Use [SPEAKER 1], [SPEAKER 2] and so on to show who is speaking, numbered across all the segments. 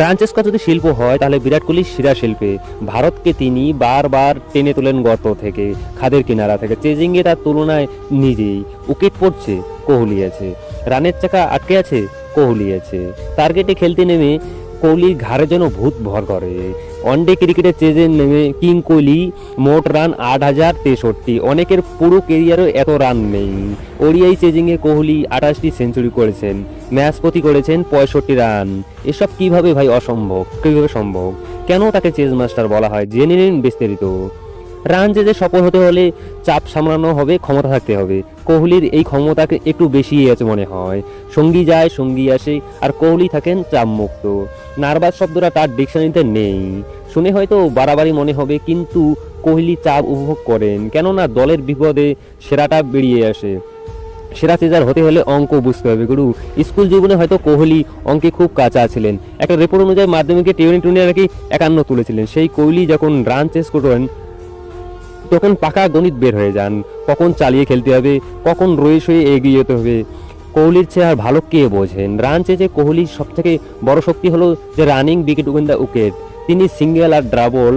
[SPEAKER 1] Run chase যদি শিল্প হয়, তাহলে বিরাট কোহলি সেরা শিল্পে। ভারতকে তিনি বারবার টেনে তোলেন গর্ত থেকে, খাদের কিনারা থেকে। চেজিংয়ে তার তুলনায় নিজেই উইকেট পড়ছে কোহলি আছে রানের চাকা আটকে আছে কোহলি আছে টার্গেটে খেলতে নেমে কোহলির ঘাড়ে যেন ভূত ভর করে। ওয়ানডে ক্রিকেটে চেজে নেমে কিং কোহলি মোট রান আট হাজার তেষট্টি। অনেকের পুরো কেরিয়ারও এত রান নেই। ওডিআই চেজিংয়ে কোহলি আঠাশটি সেঞ্চুরি করেছেন ম্যাচ প্রতি করেছেন পঁয়ষট্টি রান এসব কীভাবে ভাই অসম্ভব? কীভাবে সম্ভব? কেন তাকে চেজ মাস্টার বলা হয়? জেনে নিন বিস্তারিত। রান জেজে সফল হতে হলে চাপ সামলানো হবে, ক্ষমতা থাকতে হবে। কোহলির এই ক্ষমতাকে একটু বেশি আছে মনে হয়। সঙ্গী যায়, সঙ্গী আসে, আর কোহলি থাকেন চাপ মুক্ত নার্ভাস শব্দটা তার ডিকশনারিতে নেই। শুনে হয়তো বাড়াবাড়ি মনে হবে, কিন্তু কোহলি চাপ উপভোগ করেন। কেননা দলের বিপদে সেরাটা বেরিয়ে আসে। সেরা চেজার হতে হলে অঙ্ক বুঝতে হবে, গুরু। স্কুল জীবনে হয়তো কোহলি অঙ্কে খুব কাঁচা ছিলেন। একটা রিপোর্ট অনুযায়ী মাধ্যমিকে টেবিল টুনে নাকি একান্ন তুলেছিলেন। সেই কোহলি যখন রান চেস করেন তখন পাকা গণিত বের হয়ে যান। কখন চালিয়ে খেলতে হবে, কখন রয়ে হয়ে এগিয়ে যেতে হবে। কোহলির চেয়ে আর ভালো কে বোঝেন? রান চেয়ে কোহলির সব থেকে বড় শক্তি হলো যে running wicket win the wicket তিনি সিঙ্গেল আর ডাবল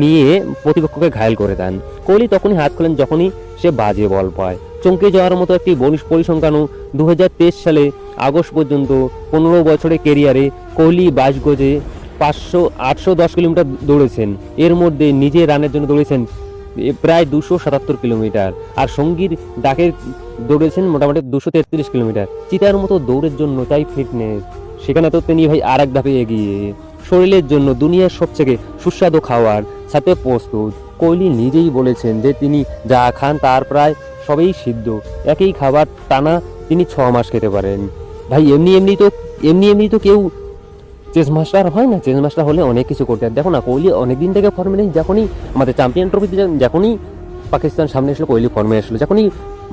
[SPEAKER 1] নিয়ে প্রতিপক্ষকে ঘায়ল করে দেন। কোহলি তখনই হাত খোলেন যখনই সে বাজে বল পায়। চমকে যাওয়ার মতো একটি পরিসংখ্যানও দু হাজার তেইশ সালে আগস্ট পর্যন্ত পনেরো বছরের কেরিয়ারে কোহলি বাইশ গজে পাঁচশো আটশো দশ কিলোমিটার দৌড়েছেন। এর মধ্যে নিজে রানের জন্য দৌড়েছেন প্রায় দুশো সাতাত্তর কিলোমিটার। আর সঙ্গীর ডাকে দৌড়েছেন মোটামুটি দুশো তেত্রিশ কিলোমিটার। চিতার মতো দৌড়ের জন্য তাই ফিটনেস। সেখানে তো তিনি ভাই আর এক ধাপে এগিয়ে। শরীরের জন্য দুনিয়ার সবথেকে সুস্বাদু খাওয়ার সাথে প্রস্তুত। কোহলি নিজেই বলেছেন যে তিনি যা খান তার প্রায় সবই সিদ্ধ। একই খাবার টানা তিনি ছ মাস খেতে পারেন। ভাই, এমনি এমনি তো, এমনি এমনি তো কেউ চেস মাস্টার হয় না। চেস মাস্টার হলে অনেক কিছু করতে দেখো না, কোহলি অনেকদিন থেকে ফর্মে নেই। যখনই আমাদের চ্যাম্পিয়ন ট্রফিতে যখনই পাকিস্তান সামনে এসলো, কোহলি ফর্মে আসলো। যখনই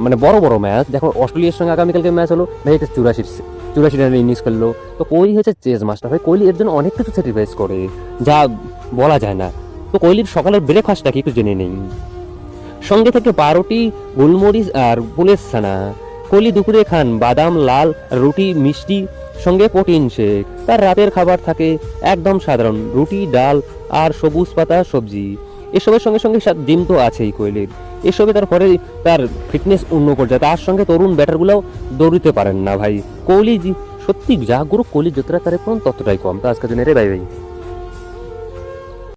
[SPEAKER 1] মানে বড় বড় ম্যাচ দেখো, অস্ট্রেলিয়ার সঙ্গে আগামীকালকে ম্যাচ হলো, ভাই, এটা চুরাশি চুরাশি রানের ইনিংস খেললো। তো কোহলি হচ্ছে চেস মাস্টার ভাই, কোহলি এর জন্য অনেক কিছু স্যাক্রিফাইস করে, যা বলা যায় না। তো কোহলির সকালের ব্রেকফাস্টটা কি একটু জেনে নেই। সঙ্গে থেকে বারোটি গোলমরিচ আর বুলের ছানা। কোহলি দুপুরে খান বাদাম, লাল, রুটি, মিষ্টি সঙ্গে প্রোটিন শেক। তার রাতের খাবার থাকে একদম সাধারণ রুটি, ডাল আর সবুজ পাতা সবজি। এসবের সঙ্গে সঙ্গে ডিম তো আছেই কোয়েলের। এসবে তারপরে তার ফিটনেস অন্য পর্যায়ে। তার সঙ্গে তরুণ ব্যাটারগুলোও দৌড়িতে পারেন না ভাই। কোহলি সত্যি যা গুরু কোহলি যতটা তার এখন ততটাই কম। তো আজকের জন্য রে বাই বাই।